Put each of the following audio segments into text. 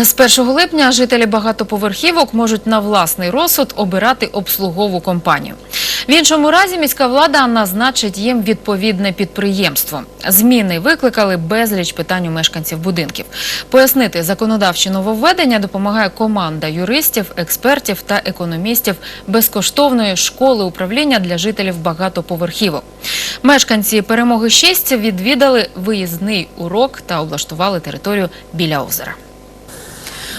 З 1 липня жителі багатоповерхівок можуть на власний розсуд обирати обслугову компанію. В іншому разі міська влада назначить їм відповідне підприємство. Зміни викликали безліч питань у мешканців будинків. Пояснити законодавчі нововведення допомагає команда юристів, експертів та економістів безкоштовної школи управління для жителів багатоповерхівок. Мешканці перемоги 6 відвідали виїзний урок та облаштували територію біля озера.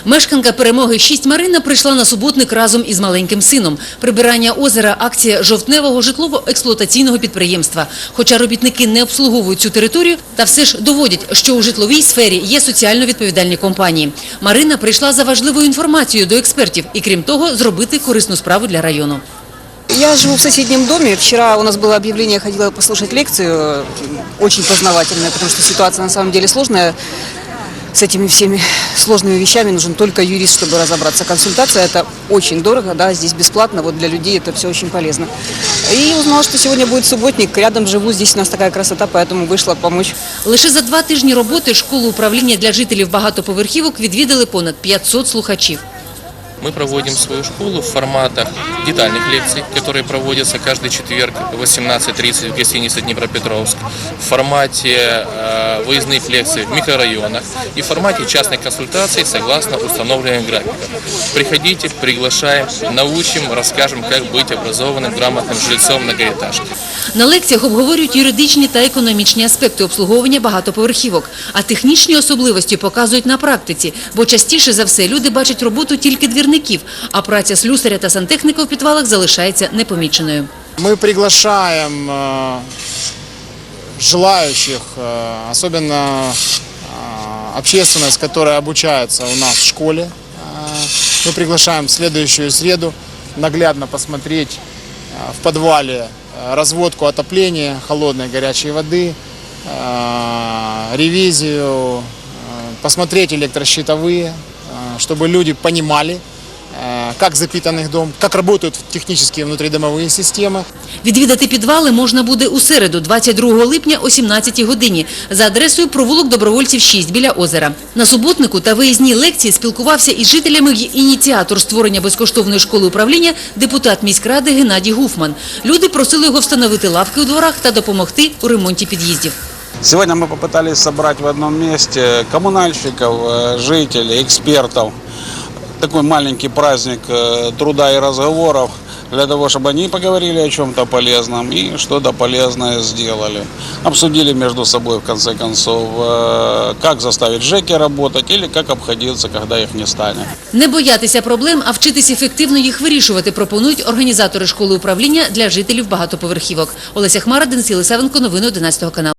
Мешканка перемоги 6 Марина прийшла на суботник разом із маленьким сином. Прибирання озера – акція жовтневого житлово-експлуатаційного підприємства. Хоча робітники не обслуговують цю територію, та все ж доводять, що у житловій сфері є соціально відповідальні компанії. Марина прийшла за важливою інформацією до експертів і, крім того, зробити корисну справу для району. Я живу в соседнем доме. Вчера у нас было объявление, я ходила послушать лекцию, очень познавательная, потому что ситуация на самом деле сложная С этими всеми сложными вещами нужен только юрист, чтобы разобраться. Консультация это очень дорого, да, здесь бесплатно, вот для людей это все очень полезно. И узнала, что сегодня будет субботник, рядом живу, здесь у нас такая красота, поэтому вышла помочь. Лише за два тижні роботи школу управління для жителів багатоповерхівок відвідали понад 500 слухачів. Мы проводим свою школу в форматах детальных лекций, которые проводятся каждый четверг в 18.30 в гостинице Днепропетровск, в формате э, выездных лекций в микрорайонах и в формате частных консультаций согласно установленным графикам. Приходите, приглашаем, научим, расскажем, как быть образованным, грамотным жильцом многоэтажки. На лекціях обговорюють юридичні та економічні аспекти обслуговування багатоповерхівок, а технічні особливості показують на практиці, бо частіше за все люди бачать роботу тільки двірників, а праця слюсаря та сантехніка в підвалах залишається непоміченою. Мы приглашаем э, желающих, э, особенно э, общественность, которая обучается у нас в школе. Э, Мы приглашаем в следующую среду наглядно посмотреть э, в подвале э, разводку отопления холодной и горячей воды, э, ревизию, э, посмотреть электрощитовые, э, чтобы люди понимали, э, как запитан их дом, как работают технические внутридомовые системы. Відвідати підвали можна буде у середу, 22 липня о 17 годині, за адресою провулок Добровольців 6 біля озера. На суботнику та виїзній лекції спілкувався із жителями й ініціатор створення безкоштовної школи управління, депутат міськради Геннадій Гуфман. Люди просили його встановити лавки у дворах та допомогти у ремонті під'їздів. Сегодня мы попытались собрать в одном месте коммунальщиков, э, жителей, экспертов. Такой маленький праздник э, труда и разговоров для того, чтобы они поговорили о чем-то полезном и что-то полезное сделали. Обсудили между собой, в конце концов, э, как заставить ЖЭКи работать или как обходиться, когда их не станет. Не боятися проблем, а вчитись ефективно їх вирішувати, пропонують організатори школи управління для жителів багатоповерхівок. Олеся Хмара, Денис Єлисавенко, новини 11 каналу.